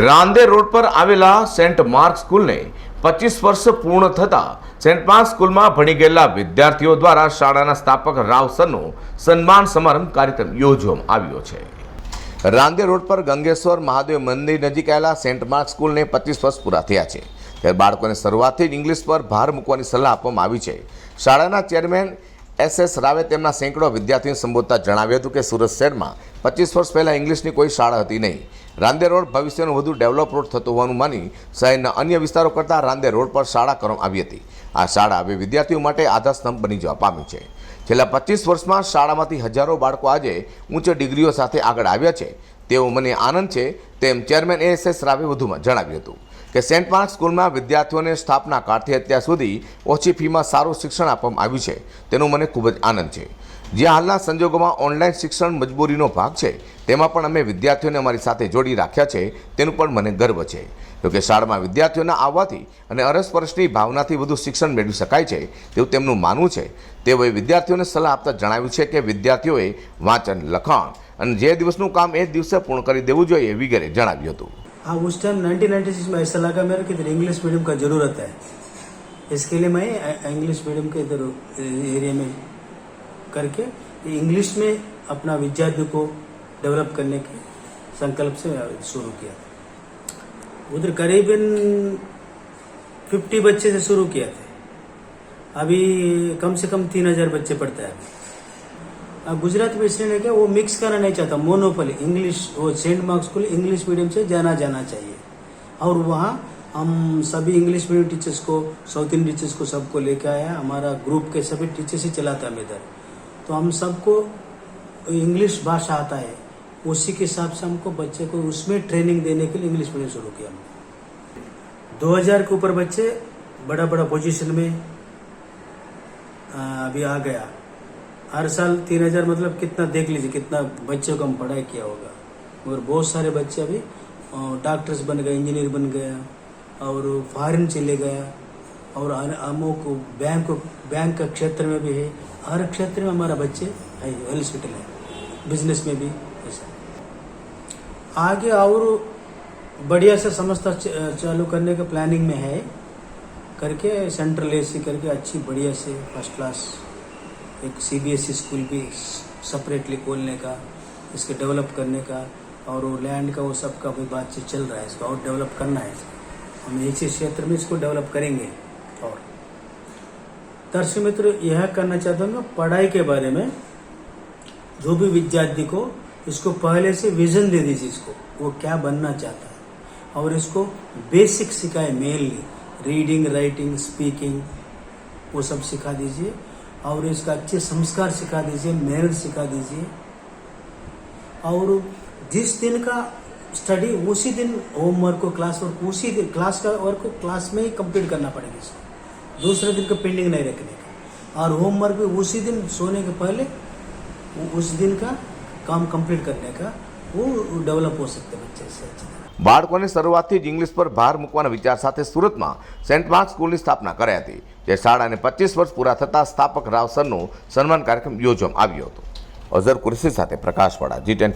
Rander road પર આવેલા Saint mark સ્કૂલને પચીસ વર્ષ પૂર્ણ થતા સેન્ટ માર્ક સ્કૂલમાં ભણી ગયેલા વિદ્યાર્થીઓ દ્વારા શાળાના સ્થાપક રાવ સરનો સન્માન સમારંભ કાર્યક્રમ યોજવામાં આવ્યો છે. રાંદે રોડ પર ગંગેશ્વર મહાદેવ મંદિર નજીક આવેલા સેન્ટ માર્ક સ્કૂલને પચીસ વર્ષ પૂરા થયા છે. ત્યારે બાળકોને શરૂઆતથી જ ઇંગ્લિશ પર ભાર મૂકવાની સલાહ આપવામાં આવી છે. શાળાના ચેરમેન એસ એસ રાવે તેમના સેંકડો વિદ્યાર્થીઓને સંબોધતા જણાવ્યું હતું કે સુરત શહેરમાં પચીસ વર્ષ પહેલાં ઇંગ્લિશની કોઈ શાળા હતી નહીં. રાંદે રોડ ભવિષ્યનું વધુ ડેવલપ રોડ થતો હોવાનું માની શહેરના અન્ય વિસ્તારો કરતાં રાંદે રોડ પર શાળા કરવામાં આવી હતી. આ શાળા હવે વિદ્યાર્થીઓ માટે આધારસ્તંભ બની જવા પામી છે. છેલ્લા પચીસ વર્ષમાં શાળામાંથી હજારો બાળકો આજે ઉચ્ચ ડિગ્રીઓ સાથે આગળ આવ્યા છે. તેવો મને આનંદ છે, તેમ ચેરમેન એસ એસ રાવે વધુમાં જણાવ્યું હતું. કે સેન્ટ માર્ક સ્કૂલમાં વિદ્યાર્થીઓને સ્થાપના કાળથી અત્યાર સુધી ઓછી ફીમાં સારું શિક્ષણ આપવામાં આવ્યું છે. તેનો મને ખૂબ જ આનંદ છે. જે હાલના સંજોગોમાં ઓનલાઈન શિક્ષણ મજબૂરીનો ભાગ છે, તેમાં પણ અમે વિદ્યાર્થીઓને અમારી સાથે જોડી રાખ્યા છે, તેનું પણ મને ગર્વ છે. જોકે શાળામાં વિદ્યાર્થીઓના આવવાથી અને અરસપરસની ભાવનાથી વધુ શિક્ષણ મેળવી શકાય છે તેવું તેમનું માનવું છે. તેઓએ વિદ્યાર્થીઓને સલાહ આપતા જણાવ્યું છે કે વિદ્યાર્થીઓએ વાંચન, લખાણ અને જે દિવસનું કામ એ જ દિવસે પૂર્ણ કરી દેવું જોઈએ વગેરે જણાવ્યું હતું. हाँ उस टाइम 1996 में ऐसा लगा मेरे कि इधर इंग्लिश मीडियम का ज़रूरत है। इसके लिए मैं इंग्लिश मीडियम के इधर एरिया में करके इंग्लिश में अपना विद्यार्थी को डेवलप करने के संकल्प से शुरू किया उधर करीबन 50 बच्चे से शुरू किया थे। अभी कम से कम तीन हज़ार बच्चे पढ़ते हैं। अभी गुजरात में इसलिए क्या, वो मिक्स करना नहीं चाहता मोनोपली इंग्लिश वो saint Mark's school English medium से जाना जाना चाहिए। और वहाँ हम सभी इंग्लिश मीडियम टीचर्स को साउथ इंडियन टीचर्स को सबको लेके आया हमारा ग्रुप के सभी टीचर्स ही चलाता हम इधर। तो हम सबको इंग्लिश भाषा आता है, उसी के हिसाब से हमको बच्चे को उसमें ट्रेनिंग देने के लिए इंग्लिश मीडियम शुरू किया हमने। 2000 के ऊपर बच्चे बड़ा बड़ा पोजीशन में अभी आ गया। हर साल तीन हज़ार मतलब कितना देख लीजिए, कितना बच्चों को हम पढ़ाई किया होगा। मगर बहुत सारे बच्चे अभी डॉक्टर्स बन गए इंजीनियर बन गया और फॉरेन चले गया और अमुक बैंक बैंक का क्षेत्र में भी है। हर क्षेत्र में हमारा बच्चे है हॉस्पिटल है बिज़नेस में भी ऐसा। आगे और बढ़िया से च- चालू करने का प्लानिंग में है, करके सेंट्रल एसी करके अच्छी बढ़िया से फ़र्स्ट क्लास एक सीबीएसई स्कूल भी सेपरेटली खोलने का, इसके डेवलप करने का, और वो लैंड का, वो सब का भी बातचीत चल रहा है, इसको और डेवलप करना है हम इसी क्षेत्र में इसको डेवलप करेंगे, और दर्शक मित्र, यह करना चाहता हूँ पढ़ाई के बारे में जो भी विद्यार्थी को इसको पहले से विजन दे दीजिए इसको, वो क्या बनना चाहता है। और इसको बेसिक सिखाए मेनली रीडिंग राइटिंग स्पीकिंग वो सब सिखा दीजिए। और इसका अच्छे संस्कार सिखा दीजिए, मेहनत सिखा दीजिए। और जिस दिन का स्टडी उसी दिन होमवर्क को क्लास वर्क उसी दिन क्लास का वर्क को क्लास में ही कंप्लीट करना पड़ेगा इसको। दूसरे दिन का पेंडिंग नहीं रखने का। और होमवर्क भी उसी दिन, सोने के पहले उस दिन का काम कंप्लीट करने का वो डेवलप हो सकते हैं। બાળકોને શરૂઆતથી જ ઇંગ્લિશ પર ભાર મૂકવાના વિચાર સાથે સુરતમાં સેન્ટ માર્ક સ્કૂલની સ્થાપના કરાઈ હતી, જે શાળાને પચીસ વર્ષ પૂરા થતાં સ્થાપક રાવ સરનો સન્માન કાર્યક્રમ યોજવામાં આવ્યો હતો. અઝર કુરશી સાથે પ્રકાશવાળા જી ટેન